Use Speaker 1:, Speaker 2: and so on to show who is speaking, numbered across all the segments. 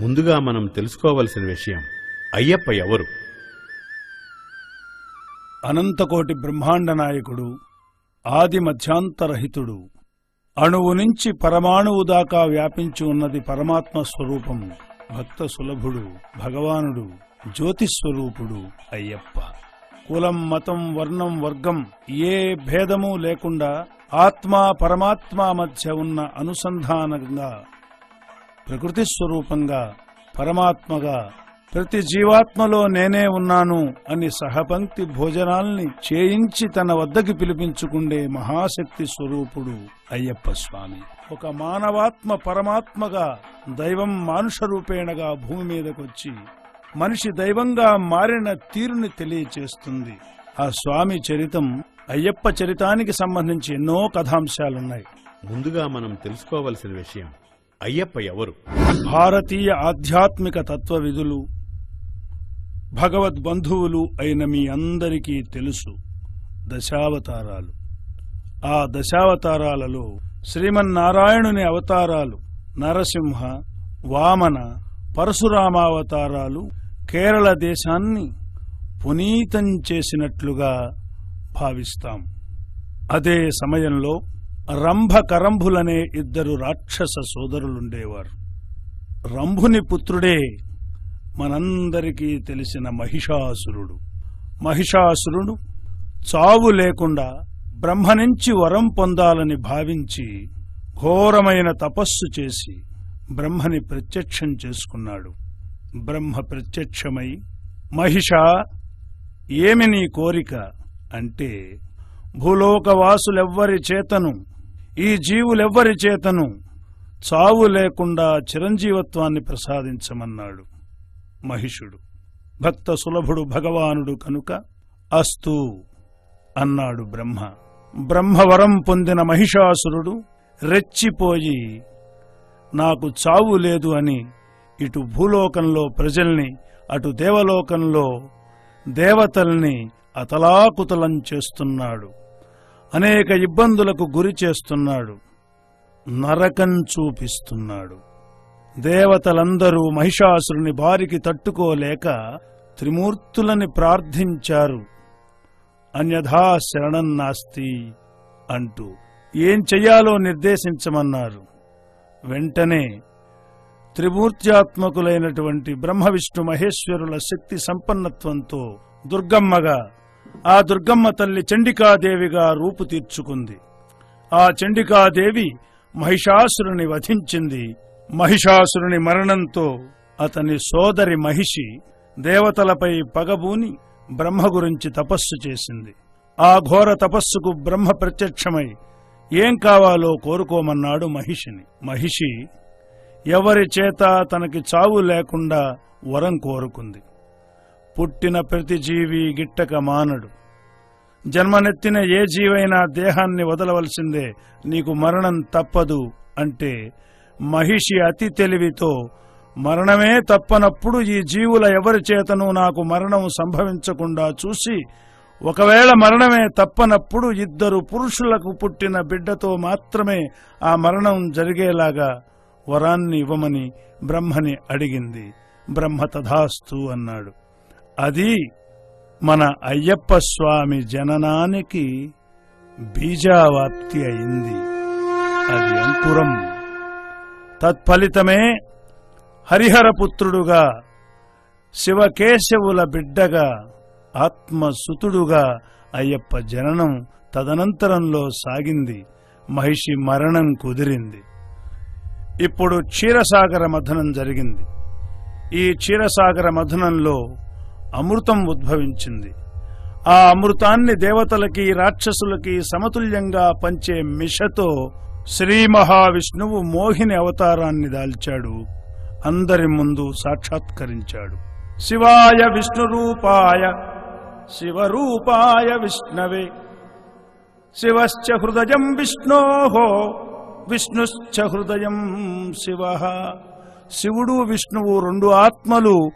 Speaker 1: ముందుగా మనం తెలుసుకోవలసిన విషయం అయ్యప్ప ఎవరు?
Speaker 2: అనంతకోటి బ్రహ్మాండ నాయకుడు ఆది మధ్యాంతరహితుడు అణువు నుంచి పరమాణువు దాకా వ్యాపించి ఉన్నది పరమాత్మ స్వరూపం భక్త సులభుడు భగవానుడు జ్యోతిస్వరూపుడు అయ్యప్ప. కులం మతం వర్ణం వర్గం ఏ భేదము లేకుండా ఆత్మ పరమాత్మ మధ్య ఉన్న అనుసంధానంగా ప్రకృతి స్వరూపంగా పరమాత్మగా ప్రతి జీవాత్మలో నేనే ఉన్నాను అని సహపంక్తి భోజనాల్ని చేయించి తన వద్దకి పిలిపించుకుండే మహాశక్తి స్వరూపుడు అయ్యప్ప స్వామి. ఒక మానవాత్మ పరమాత్మగా దైవం మానుష రూపేణగా భూమి మీదకొచ్చి మనిషి దైవంగా మారిన తీరుని తెలియచేస్తుంది. ఆ స్వామి చరితం అయ్యప్ప చరితానికి సంబంధించి ఎన్నో కథాంశాలున్నాయి.
Speaker 1: ముందుగా మనం తెలుసుకోవలసిన విషయం అయ్యప్ప ఎవరు?
Speaker 2: భారతీయ ఆధ్యాత్మిక తత్వ విధులు భగవద్బంధువులు అయిన మీ అందరికీ తెలుసు దశావతారాలు. ఆ దశావతారాలలో శ్రీమన్నారాయణుని అవతారాలు నరసింహ వామన పరశురామావతారాలు కేరళ దేశాన్ని పునీతం చేసినట్లుగా భావిస్తాం. అదే సమయంలో రంభ కరంభులనే ఇద్దరు రాక్షస సోదరులుండేవారు. రంభుని పుత్రుడే మనందరికీ తెలిసిన మహిషాసురుడు. మహిషాసురుడు చావు లేకుండా బ్రహ్మ నుంచి వరం పొందాలని భావించి ఘోరమైన తపస్సు చేసి బ్రహ్మని ప్రత్యక్షం చేసుకున్నాడు. బ్రహ్మ ప్రత్యక్షమై మహిష ఏమి నీ కోరిక? అంటే భూలోకవాసులెవ్వరి చేతను ఈ జీవులెవ్వరి చేతను చావు లేకుండా చిరంజీవత్వాన్ని ప్రసాదించమన్నాడు మహిషుడు. భక్త సులభుడు భగవానుడు కనుక అస్తు అన్నాడు బ్రహ్మ. బ్రహ్మవరం పొందిన మహిషాసురుడు రెచ్చిపోయి నాకు చావు లేదు అని ఇటు భూలోకంలో ప్రజల్ని అటు దేవలోకంలో దేవతల్ని అతలాకుతలం చేస్తున్నాడు. అనేక ఇబ్బందులకు గురి చేస్తున్నాడు. నరకం చూపిస్తున్నాడు. దేవతలందరూ మహిషాసురుని బారికి తట్టుకోలేక త్రిమూర్తులని ప్రార్థించారు. అన్యథా శరణం నాస్తి అంటూ ఏం చెయ్యాలో నిర్దేశించమన్నారు. వెంటనే త్రిమూర్త్యాత్మకులైనటువంటి బ్రహ్మ విష్ణు మహేశ్వరుల శక్తి సంపన్నత్వంతో దుర్గమ్మగా ఆ దుర్గమ్మ తల్లి చండికాదేవిగా రూపు తీర్చుకుంది. ఆ చండికాదేవి మహిషాసురుని వధించింది. మహిషాసురుని మరణంతో అతని సోదరి మహిషి దేవతలపై పగబూని బ్రహ్మ గురించి తపస్సు చేసింది. ఆ ఘోర తపస్సుకు బ్రహ్మ ప్రత్యక్షమై ఏం కావాలో కోరుకోమన్నాడు మహిషిని. మహిషి ఎవరి చేత తనకి చావు లేకుండా వరం కోరుకుంది. పుట్టిన ప్రతి జీవి గిట్టక మానడు. జన్మనెత్తిన ఏ జీవైనా దేహాన్ని వదలవలసిందే నీకు మరణం తప్పదు అంటే మహిషి అతి తెలివితో మరణమే తప్పనప్పుడు ఈ జీవుల ఎవరి చేతను నాకు మరణం సంభవించకుండా చూసి ఒకవేళ మరణమే తప్పనప్పుడు ఇద్దరు పురుషులకు పుట్టిన బిడ్డతో మాత్రమే ఆ మరణం జరిగేలాగా వరాన్ని ఇవ్వమని బ్రహ్మని అడిగింది. బ్రహ్మ తథాస్తు అన్నాడు. అది మన అయ్యప్ప స్వామి జననానికి బీజావాప్తి అయింది. అది అంకురం. తత్ఫలితమే హరిహరపుత్రుడుగా శివకేశవుల బిడ్డగా ఆత్మసుతుడుగా అయ్యప్ప జననం తదనంతరంలో సాగింది. మహిషి మరణం కుదిరింది. ఇప్పుడు క్షీరసాగర మథనం జరిగింది. ఈ క్షీరసాగర మథనంలో అమృతం ఉద్భవించింది. ఆ అమృతాన్ని దేవతలకి రాక్షసులకి సమతుల్యంగా పంచే మిషతో శ్రీ మహావిష్ణువు మోహిని అవతారాన్ని దాల్చాడు. అందరి ముందు సాక్షాత్కరించాడు. శివాయ విష్ణురూపాయ శివరూపాయ విష్ణవే. శివశ్చ హృదయం విష్ణోహో విష్ణుశ్చ హృదయం శివ. శివుడు విష్ణువు రెండు ఆత్మలు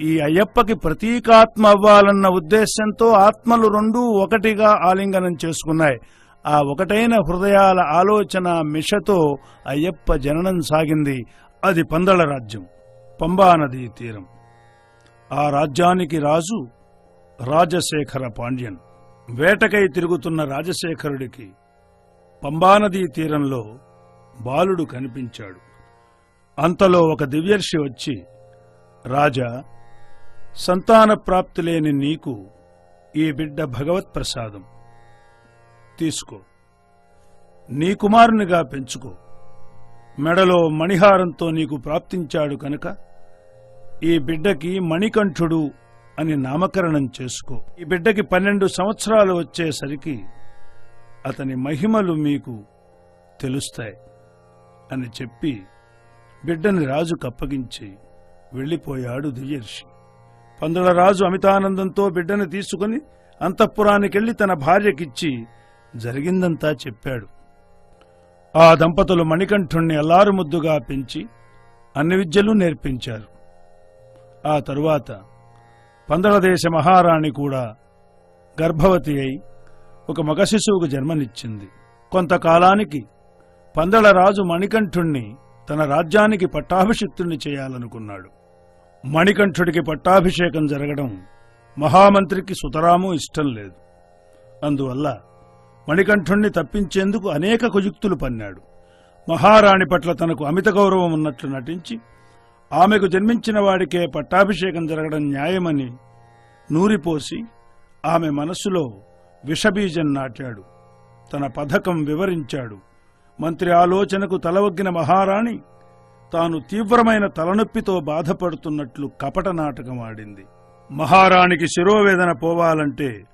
Speaker 2: ఈ అయ్యప్పకి ప్రతీకాత్మ అవ్వాలన్న ఉద్దేశంతో ఆత్మలు రెండూ ఒకటిగా ఆలింగనం చేసుకున్నాయి. ఆ ఒకటైన హృదయాల ఆలోచన మిషతో అయ్యప్ప జననం సాగింది. అది పందల రాజ్యం పంబానదీ తీరం. ఆ రాజ్యానికి రాజు రాజశేఖర పాండ్యన్. వేటకై తిరుగుతున్న రాజశేఖరుడికి పంబానదీ తీరంలో బాలుడు కనిపించాడు. అంతలో ఒక దివ్యర్షి వచ్చి రాజా సంతాన ప్రాప్తి లేని నీకు ఈ బిడ్డ భగవత్ ప్రసాదం. తీసుకో. నీ కుమారునిగా పెంచుకో. మెడలో మణిహారంతో నీకు ప్రాప్తించాడు కనుక ఈ బిడ్డకి మణికంఠుడు అని నామకరణం చేసుకో. ఈ బిడ్డకి పన్నెండు సంవత్సరాలు వచ్చేసరికి అతని మహిమలు మీకు తెలుస్తాయి అని చెప్పి బిడ్డని రాజు కప్పగించి వెళ్ళిపోయాడు దివ్యర్షి. పందుల రాజు అమితానందంతో బిడ్డను తీసుకుని అంతఃపురానికెళ్ళి తన భార్యకిచ్చి జరిగిందంతా చెప్పాడు. ఆ దంపతులు మణికంఠుణ్ణి అల్లారుముద్దుగా పెంచి అన్ని విద్యలు నేర్పించారు. ఆ తరువాత పందలదేశ మహారాణి కూడా గర్భవతి అయి ఒక మగ శిశువుకు జన్మనిచ్చింది. కొంతకాలానికి పందళరాజు మణికంఠుణ్ణి తన రాజ్యానికి పట్టాభిషిక్తుణ్ణి చేయాలనుకున్నాడు. మణికంఠుడికి పట్టాభిషేకం జరగడం మహామంత్రికి సుతరాము ఇష్టం లేదు. అందువల్ల మణికంఠుణ్ణి తప్పించేందుకు అనేక కుయుక్తులు పన్నాడు. మహారాణి పట్ల తనకు అమిత గౌరవం ఉన్నట్లు నటించి ఆమెకు జన్మించిన వాడికే పట్టాభిషేకం జరగడం న్యాయమని నూరిపోసి ఆమె మనస్సులో విషబీజం నాటాడు. తన పథకం వివరించాడు. మంత్రి ఆలోచనకు తలవగ్గిన మహారాణి తాను తీవ్రమైన తలనొప్పితో బాధపడుతున్నట్లు కపట నాటకం ఆడింది. మహారాణికి శిరోవేదన పోవాలంటే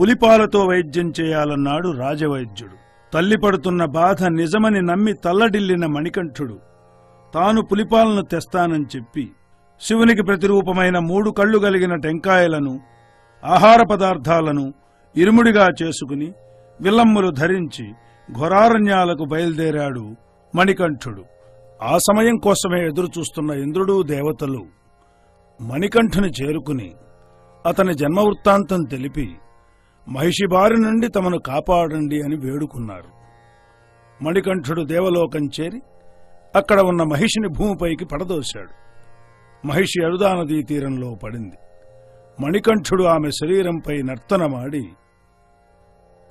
Speaker 2: పులిపాలతో వైద్యం చేయాలన్నాడు రాజవైద్యుడు. తల్లి పడుతున్న బాధ నిజమని నమ్మి తల్లడిల్లిన మణికంఠుడు తాను పులిపాలను తెస్తానని చెప్పి శివునికి ప్రతిరూపమైన మూడు కళ్ళు కలిగిన టెంకాయలను ఆహార పదార్థాలను ఇరుముడిగా చేసుకుని విల్లమ్ములు ధరించి ఘోరారణ్యాలకు బయలుదేరాడు మణికంఠుడు. ఆ సమయం కోసమే ఎదురుచూస్తున్న ఇంద్రుడు దేవతలు మణికంఠుని చేరుకుని అతని జన్మవృత్తాంతం తెలిపి మహిషి బారి నుండి తమను కాపాడండి అని వేడుకున్నారు. మణికంఠుడు దేవలోకం చేరి అక్కడ ఉన్న మహిషిని భూమిపైకి పడదోశాడు. మహిషి అరుదా నదీ తీరంలో పడింది. మణికంఠుడు ఆమె శరీరంపై నర్తనమాడి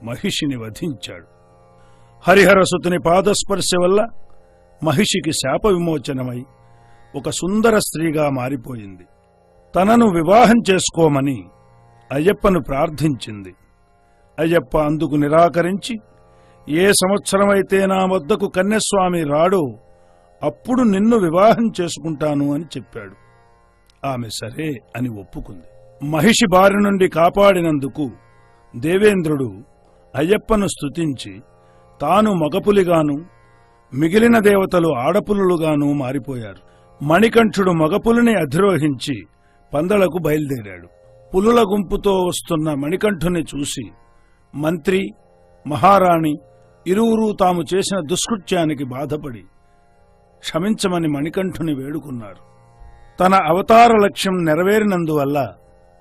Speaker 2: మహిషిని వధించాడు. హరిహరసుతుని పాదస్పర్శ వల్ల మహిషికి శాప విమోచనమై ఒక సుందర స్త్రీగా మారిపోయింది. తనను వివాహం చేసుకోమని అయ్యప్పను ప్రార్థించింది. అయ్యప్ప అందుకు నిరాకరించి ఏ సంవత్సరమైతే నా వద్దకు కన్యస్వామి రాడో అప్పుడు నిన్ను వివాహం చేసుకుంటాను అని చెప్పాడు. ఆమె సరే అని ఒప్పుకుంది. మహిషి బారి నుండి కాపాడినందుకు దేవేంద్రుడు అయ్యప్పను స్తుతించి తాను మగపులిగాను మిగిలిన దేవతలు ఆడపులులుగాను మారిపోయారు. మణికంఠుడు మగపులిని అధిరోహించి పందలకు బయలుదేరాడు. పులుల గుంపుతో వస్తున్న మణికంఠుని చూసి మంత్రి మహారాణి ఇరువురు తాము చేసిన దుష్కృత్యానికి బాధపడి క్షమించమని మణికంఠుని వేడుకున్నారు. తన అవతార లక్ష్యం నెరవేరినందువల్ల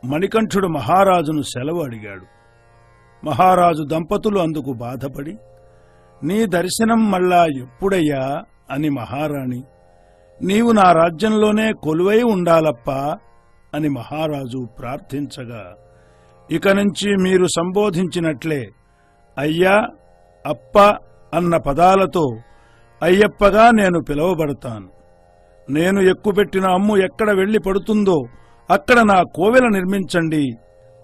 Speaker 2: మణికంఠుడు మహారాజును సెలవు అడిగాడు. మహారాజు దంపతులు అందుకు బాధపడి నీ దర్శనం మళ్ళా ఎప్పుడయ్యా? అని మహారాణి. నీవు నా రాజ్యంలోనే కొలువై ఉండాలప్పా అని మహారాజు ప్రార్థించగా. ఇక నుంచి మీరు సంబోధించినట్లే. అయ్యా అప్ప అన్న పదాలతో అయ్యప్పగా నేను పిలువబడతాను. నేను ఎక్కుపెట్టిన అమ్ము ఎక్కడ వెళ్ళి పడుతుందో అక్కడ నా కోవెల నిర్మించండి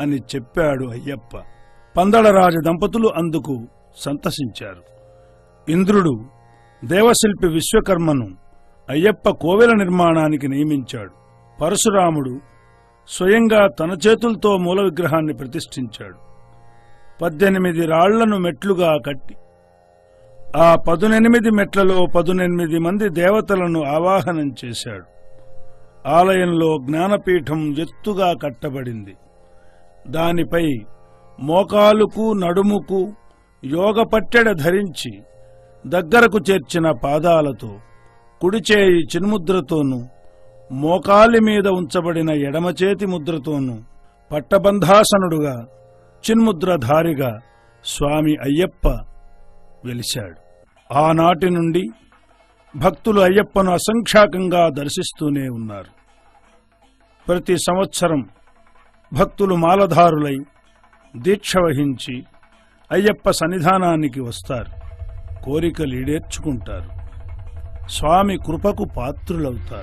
Speaker 2: అని చెప్పాడు అయ్యప్ప. పందళరాజు దంపతులు అందుకు సంతసించారు. ఇంద్రుడు దేవశిల్పి విశ్వకర్మను అయ్యప్ప కోవెల నిర్మాణానికి నియమించాడు. పరశురాముడు స్వయంగా తన చేతులతో మూల విగ్రహాన్ని ప్రతిష్ఠించాడు. పద్దెనిమిది రాళ్ళను మెట్లుగా కట్టి ఆ పదునెనిమిది మెట్లలో పదునెనిమిది మంది దేవతలను ఆవాహనం చేశాడు. ఆలయంలో జ్ఞానపీఠం ఎత్తుగా కట్టబడింది. దానిపై మోకాలుకు నడుముకు యోగ పట్టెడ ధరించి దగ్గరకు చేర్చిన పాదాలతో కుడిచేయి చిన్ముద్రతోనూ మోకాలి మీద ఉంచబడిన ఎడమచేతి ముద్రతోనూ పట్టబంధాసనుడుగా చిన్ముద్రధారిగా స్వామి అయ్యప్ప వెలిశాడు. ఆనాటి నుండి భక్తులు అయ్యప్పను అసంఖ్యాకంగా దర్శిస్తూనే ఉన్నారు. ప్రతి సంవత్సరం భక్తులు మాలధారులై దీక్ష వహించి అయ్యప్ప సన్నిధానానికి వస్తారు. కోరికలు ఈడేర్చుకుంటారు. స్వామి కృపకు పాత్రులవుతారు.